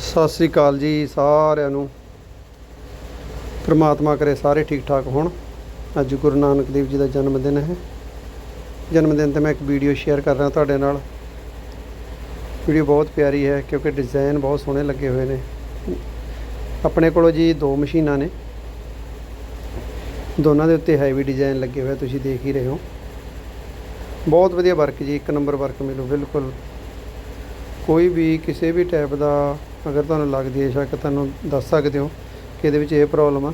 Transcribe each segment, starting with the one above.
ਸਤਿ ਸ੍ਰੀ ਅਕਾਲ ਜੀ ਸਾਰਿਆਂ ਨੂੰ। ਪ੍ਰਮਾਤਮਾ ਕਰੇ ਸਾਰੇ ਠੀਕ ਠਾਕ ਹੋਣ। ਅੱਜ ਗੁਰੂ ਨਾਨਕ ਦੇਵ ਜੀ ਦਾ ਜਨਮ ਦਿਨ ਹੈ। ਜਨਮ ਦਿਨ ਤੇ ਮੈਂ ਇੱਕ ਵੀਡੀਓ ਸ਼ੇਅਰ ਕਰ ਰਿਹਾ ਤੁਹਾਡੇ ਨਾਲ। ਵੀਡੀਓ ਬਹੁਤ ਪਿਆਰੀ ਹੈ ਕਿਉਂਕਿ ਡਿਜ਼ਾਈਨ ਬਹੁਤ ਸੋਹਣੇ ਲੱਗੇ ਹੋਏ ਨੇ। ਆਪਣੇ ਕੋਲੋਂ ਜੀ ਦੋ ਮਸ਼ੀਨਾਂ ਨੇ। ਦੋਨਾਂ ਦੇ ਉੱਤੇ ਹੈਵੀ ਡਿਜ਼ਾਈਨ ਲੱਗੇ ਹੋਏ ਤੁਸੀਂ ਦੇਖ ਹੀ ਰਹੇ ਹੋ। ਬਹੁਤ ਵਧੀਆ ਵਰਕ ਜੀ, ਇੱਕ ਨੰਬਰ ਵਰਕ ਮਿਲੂ ਬਿਲਕੁਲ। ਕੋਈ ਵੀ ਕਿਸੇ ਵੀ ਟਾਈਪ ਦਾ ਅਗਰ ਤੁਹਾਨੂੰ ਲੱਗਦੀ ਹੈ ਸ਼ੱਕ ਤੁਹਾਨੂੰ ਦੱਸ ਸਕਦੇ ਹੋ ਕਿ ਇਹਦੇ ਵਿੱਚ ਇਹ ਪ੍ਰੋਬਲਮ ਆ,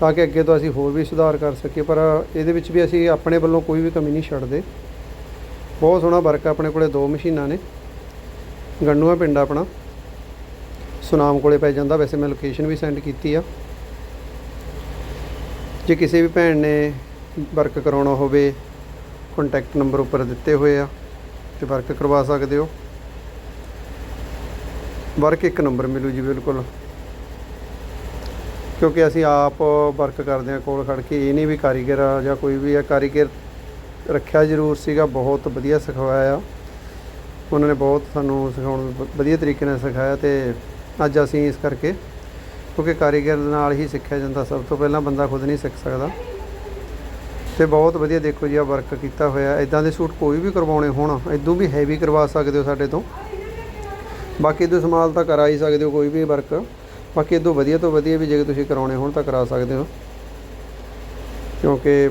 ਤਾਂ ਕਿ ਅੱਗੇ ਤੋਂ ਅਸੀਂ ਹੋਰ ਵੀ ਸੁਧਾਰ ਕਰ ਸਕੀਏ। ਪਰ ਇਹਦੇ ਵਿੱਚ ਵੀ ਅਸੀਂ ਆਪਣੇ ਵੱਲੋਂ ਕੋਈ ਵੀ ਕਮੀ ਨਹੀਂ ਛੱਡਦੇ। ਬਹੁਤ ਸੋਹਣਾ ਵਰਕ ਆਪਣੇ ਕੋਲੇ, ਦੋ ਮਸ਼ੀਨਾਂ ਨੇ। ਗੰਡੂਆ ਪਿੰਡ ਆਪਣਾ। ਸੁਨਾਮ ਕੋਲੇ ਪੈ ਜਾਂਦਾ। ਵੈਸੇ ਮੈਂ ਲੋਕੇਸ਼ਨ ਵੀ ਸੈਂਡ ਕੀਤੀ ਆ। ਜੇ ਕਿਸੇ ਵੀ ਭੈਣ ਨੇ ਵਰਕ ਕਰਾਉਣਾ ਹੋਵੇ ਕੰਟੈਕਟ ਨੰਬਰ ਉੱਪਰ ਦਿੱਤੇ ਹੋਏ ਆ, ਤੇ ਵਰਕ ਕਰਵਾ ਸਕਦੇ ਹੋ। ਵਰਕ ਇੱਕ ਨੰਬਰ ਮਿਲੂ ਜੀ ਬਿਲਕੁਲ। ਕਿਉਂਕਿ ਅਸੀਂ ਆਪ ਵਰਕ ਕਰਦੇ ਹਾਂ ਕੋਲ ਖੜ ਕੇ, ਇਹ ਨਹੀਂ ਵੀ ਕਾਰੀਗਰ ਆ ਜਾਂ ਕੋਈ ਵੀ ਆ। ਕਾਰੀਗਰ ਰੱਖਿਆ ਜ਼ਰੂਰ ਸੀਗਾ, ਬਹੁਤ ਵਧੀਆ ਸਿਖਾਇਆ ਉਹਨਾਂ ਨੇ ਬਹੁਤ ਸਾਨੂੰ ਸਿਖਾਉਣ ਵਧੀਆ ਤਰੀਕੇ ਨਾਲ ਸਿਖਾਇਆ ਤੇ ਅੱਜ ਅਸੀਂ ਇਸ ਕਰਕੇ, ਕਿਉਂਕਿ ਕਾਰੀਗਰ ਨਾਲ ਹੀ ਸਿੱਖਿਆ ਜਾਂਦਾ, ਸਭ ਤੋਂ ਪਹਿਲਾਂ ਬੰਦਾ ਖੁਦ ਨਹੀਂ ਸਿੱਖ ਸਕਦਾ। ਤੇ ਬਹੁਤ ਵਧੀਆ ਦੇਖੋ ਜੀ ਆ ਵਰਕ ਕੀਤਾ ਹੋਇਆ। ਇਦਾਂ ਦੇ ਸੂਟ ਕੋਈ ਵੀ ਕਰਵਾਉਣੇ ਹੋਣ ਇਦੋਂ ਵੀ ਹੈਵੀ ਕਰਵਾ ਸਕਦੇ ਹੋ ਸਾਡੇ ਤੋਂ। ਬਾਕੀ ਇਦੋਂ ਸਮਾਲ ਤਾਂ ਕਰਾ ਹੀ ਸਕਦੇ ਹੋ, ਕੋਈ ਵੀ ਵਰਕ ਬਾਕੀ ਇਦੋਂ ਵਧੀਆ ਤੋਂ ਵਧੀਆ ਵੀ ਜੇ ਤੁਸੀਂ ਕਰਾਉਣੇ ਹੋਣ ਤਾਂ ਕਰਾ ਸਕਦੇ ਹੋ। ਕਿਉਂਕਿ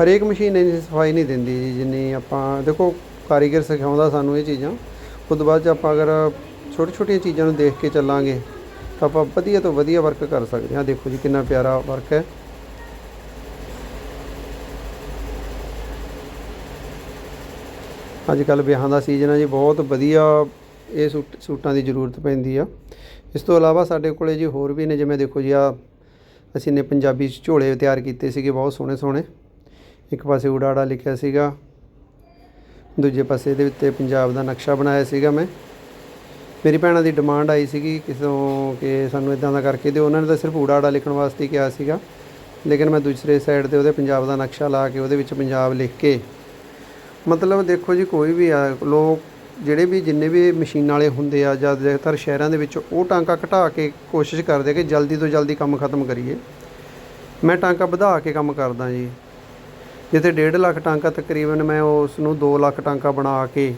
ਹਰੇਕ ਮਸ਼ੀਨ ਇੰਨੀ ਸਫ਼ਾਈ ਨਹੀਂ ਦਿੰਦੀ ਜੀ, ਜਿੰਨੀ ਆਪਾਂ ਦੇਖੋ, ਕਾਰੀਗਰ ਸਿਖਾਉਂਦਾ ਸਾਨੂੰ ਇਹ ਚੀਜ਼ਾਂ। ਉਸ ਤੋਂ ਬਾਅਦ 'ਚ ਆਪਾਂ ਅਗਰ ਛੋਟੀ ਛੋਟੀਆਂ ਚੀਜ਼ਾਂ ਨੂੰ ਦੇਖ ਕੇ ਚੱਲਾਂਗੇ, ਤਾਂ ਆਪਾਂ ਵਧੀਆ ਤੋਂ ਵਧੀਆ ਵਰਕ ਕਰ ਸਕਦੇ ਹਾਂ। ਦੇਖੋ ਜੀ, ਕਿੰਨਾ ਪਿਆਰਾ ਵਰਕ ਹੈ। ਅੱਜ ਕੱਲ ਵਿਆਹਾਂ ਦਾ ਸੀਜ਼ਨ ਹੈ ਜੀ, ਬਹੁਤ ਵਧੀਆ ਇਹ ਸੂਟ ਸੂਟਾਂ ਦੀ ਜ਼ਰੂਰਤ ਪੈਂਦੀ ਆ। ਇਸ ਤੋਂ ਇਲਾਵਾ ਸਾਡੇ ਕੋਲੇ ਜੀ ਹੋਰ ਵੀ ਨੇ, ਜਿਵੇਂ ਦੇਖੋ ਜੀ ਆ ਅਸੀਂ ਨੇ ਪੰਜਾਬੀ 'ਚ ਝੋਲੇ ਤਿਆਰ ਕੀਤੇ ਸੀਗੇ, ਬਹੁਤ ਸੋਹਣੇ ਸੋਹਣੇ। ਇੱਕ ਪਾਸੇ ਉਡਾੜਾ ਲਿਖਿਆ ਸੀਗਾ, ਦੂਜੇ ਪਾਸੇ ਇਹਦੇ ਉੱਤੇ ਪੰਜਾਬ ਦਾ ਨਕਸ਼ਾ ਬਣਾਇਆ ਸੀਗਾ ਮੈਂ। ਮੇਰੀ ਭੈਣਾਂ ਦੀ ਡਿਮਾਂਡ ਆਈ ਸੀਗੀ ਕਿਸੋਂ ਕਿ ਸਾਨੂੰ ਇਦਾਂ ਦਾ ਕਰਕੇ ਦਿਓ। ਉਹਨਾਂ ਨੇ ਤਾਂ ਸਿਰਫ ਊੜਾ ਲਿਖਣ ਵਾਸਤੇ ਕਿਹਾ ਸੀਗਾ, ਲੇਕਿਨ ਮੈਂ ਦੂਸਰੇ ਸਾਈਡ ਤੇ ਉਹਦੇ ਪੰਜਾਬ ਦਾ ਨਕਸ਼ਾ ਲਾ ਕੇ ਉਹਦੇ ਵਿੱਚ ਪੰਜਾਬ ਲਿਖ ਕੇ, ਮਤਲਬ ਦੇਖੋ ਜੀ ਕੋਈ ਵੀ ਆ, ਲੋਕ ਜਿਹੜੇ ਵੀ ਜਿੰਨੇ ਵੀ ਮਸ਼ੀਨਾਂ ਵਾਲੇ ਹੁੰਦੇ ਆ ਜ਼ਿਆਦਾਤਰ ਸ਼ਹਿਰਾਂ ਦੇ ਵਿੱਚ ਉਹ ਟਾਂਕਾ ਘਟਾ ਕੇ ਕੋਸ਼ਿਸ਼ ਕਰਦੇ ਕਿ ਜਲਦੀ ਤੋਂ ਜਲਦੀ ਕੰਮ ਖਤਮ ਕਰੀਏ। ਮੈਂ ਟਾਂਕਾ ਵਧਾ ਕੇ ਕੰਮ ਕਰਦਾ ਜੀ। ਜਿੱਥੇ 1.5 ਲੱਖ ਟਾਂਕਾ ਤਕਰੀਬਨ ਮੈਂ ਉਸ ਨੂੰ 2 ਲੱਖ ਟਾਂਕਾ ਬਣਾ ਕੇ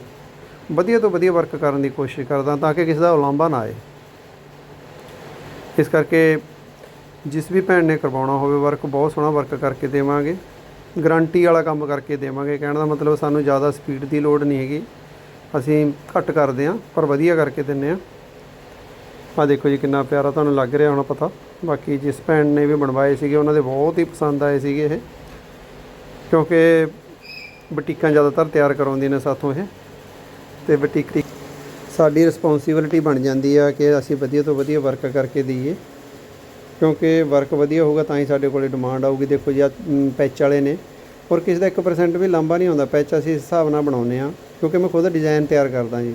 ਵਧੀਆ ਤੋਂ ਵਧੀਆ ਵਰਕ ਕਰਨ ਦੀ ਕੋਸ਼ਿਸ਼ ਕਰਦਾ ਤਾਂ ਕਿ ਕਿਸੇ ਦਾ ਉਲਾਂਭਾ ਨਾ ਆਏ। ਇਸ ਕਰਕੇ ਜਿਸ ਵੀ ਭੈਣ ਨੇ ਕਰਵਾਉਣਾ ਹੋਵੇ ਵਰਕ, ਬਹੁਤ ਸੋਹਣਾ ਵਰਕ ਕਰਕੇ ਦੇਵਾਂਗੇ। ਗਾਰੰਟੀ ਵਾਲਾ ਕੰਮ ਕਰਕੇ ਦੇਵਾਂਗੇ। ਕਹਿਣ ਦਾ ਮਤਲਬ ਸਾਨੂੰ ਜ਼ਿਆਦਾ ਸਪੀਡ ਦੀ ਲੋੜ ਨਹੀਂ ਹੈਗੀ। ਅਸੀਂ ਘੱਟ ਕਰਦੇ ਹਾਂ, ਪਰ ਵਧੀਆ ਕਰਕੇ ਦਿੰਨੇ ਆ ਆ ਦੇਖੋ ਜੀ ਕਿੰਨਾ ਪਿਆਰਾ ਤੁਹਾਨੂੰ ਲੱਗ ਰਿਹਾ ਹੋਣਾ ਪਤਾ। ਬਾਕੀ ਜਿਸ ਭੈਣ ਨੇ ਵੀ ਬਣਵਾਏ ਸੀਗੇ, ਉਹਨਾਂ ਦੇ ਬਹੁਤ ਹੀ ਪਸੰਦ ਆਏ ਸੀਗੇ ਇਹ। ਕਿਉਂਕਿ ਬੁਟੀਕਾਂ ਜ਼ਿਆਦਾਤਰ ਤਿਆਰ ਕਰਾਉਂਦੀਆਂ ਨੇ ਸਾਥੋਂ ਇਹ। ਤੇ ਬੁਟੀਕ ਦੀ ਸਾਡੀ ਰਿਸਪੌਂਸਿਬਿਲਟੀ ਬਣ ਜਾਂਦੀ ਆ ਕਿ ਅਸੀਂ ਵਧੀਆ ਤੋਂ ਵਧੀਆ ਵਰਕ ਕਰਕੇ ਦਈਏ। ਕਿਉਂਕਿ ਵਰਕ ਵਧੀਆ ਹੋਊਗਾ ਤਾਂ ਹੀ ਸਾਡੇ ਕੋਲੇ ਡਿਮਾਂਡ ਆਊਗੀ। ਦੇਖੋ ਜੀ ਆ ਪੈਚ ਵਾਲੇ ਨੇ। ਔਰ ਕਿਸੇ ਦਾ 1% ਵੀ ਲੰਬਾ ਨਹੀਂ ਹੁੰਦਾ ਪੈਚ ਅਸੀਂ ਇਸ ਹਿਸਾਬ ਨਾਲ ਬਣਾਉਂਦੇ ਆ ਕਿਉਂਕਿ ਮੈਂ ਖੁਦ ਡਿਜ਼ਾਈਨ ਤਿਆਰ ਕਰਦਾ ਜੀ।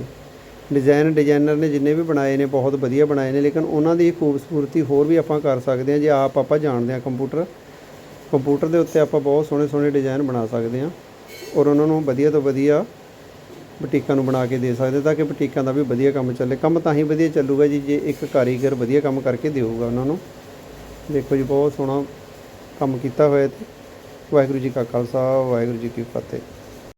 ਡਿਜ਼ਾਈਨ ਡਿਜ਼ਾਈਨਰ ਨੇ ਜਿੰਨੇ ਵੀ ਬਣਾਏ ਨੇ, ਬਹੁਤ ਵਧੀਆ ਬਣਾਏ ਨੇ, ਲੇਕਿਨ ਉਹਨਾਂ ਦੀ ਖੂਬਸੂਰਤੀ ਹੋਰ ਵੀ ਆਪਾਂ ਕਰ ਸਕਦੇ ਹਾਂ, ਜੇ ਆਪ ਆਪਾਂ ਜਾਣਦੇ ਹਾਂ ਕੰਪਿਊਟਰ। ਕੰਪਿਊਟਰ ਦੇ ਉੱਤੇ ਆਪਾਂ ਬਹੁਤ ਸੋਹਣੇ ਸੋਹਣੇ ਡਿਜ਼ਾਈਨ ਬਣਾ ਸਕਦੇ ਹਾਂ ਔਰ ਉਹਨਾਂ ਨੂੰ ਵਧੀਆ ਤੋਂ ਵਧੀਆ ਬੁਟੀਕਾਂ ਨੂੰ ਬਣਾ ਕੇ ਦੇ ਸਕਦੇ ਤਾਂ ਕਿ ਬੁਟੀਕਾਂ ਦਾ ਵੀ ਵਧੀਆ ਕੰਮ ਚੱਲੇ। ਕੰਮ ਤਾਂ ਹੀ ਵਧੀਆ ਚੱਲੂਗਾ ਜੀ, ਜੇ ਇੱਕ ਕਾਰੀਗਰ ਵਧੀਆ ਕੰਮ ਕਰਕੇ ਦੇਊਗਾ ਉਹਨਾਂ ਨੂੰ। ਦੇਖੋ ਜੀ, ਬਹੁਤ ਸੋਹਣਾ ਕੰਮ ਕੀਤਾ ਹੋਇਆ ਤੇ ਵਾਹਿਗੁਰੂ ਜੀ ਕਾ ਖਾਲਸਾ, ਵਾਹਿਗੁਰੂ ਜੀ ਕੀ ਫਤਿਹ।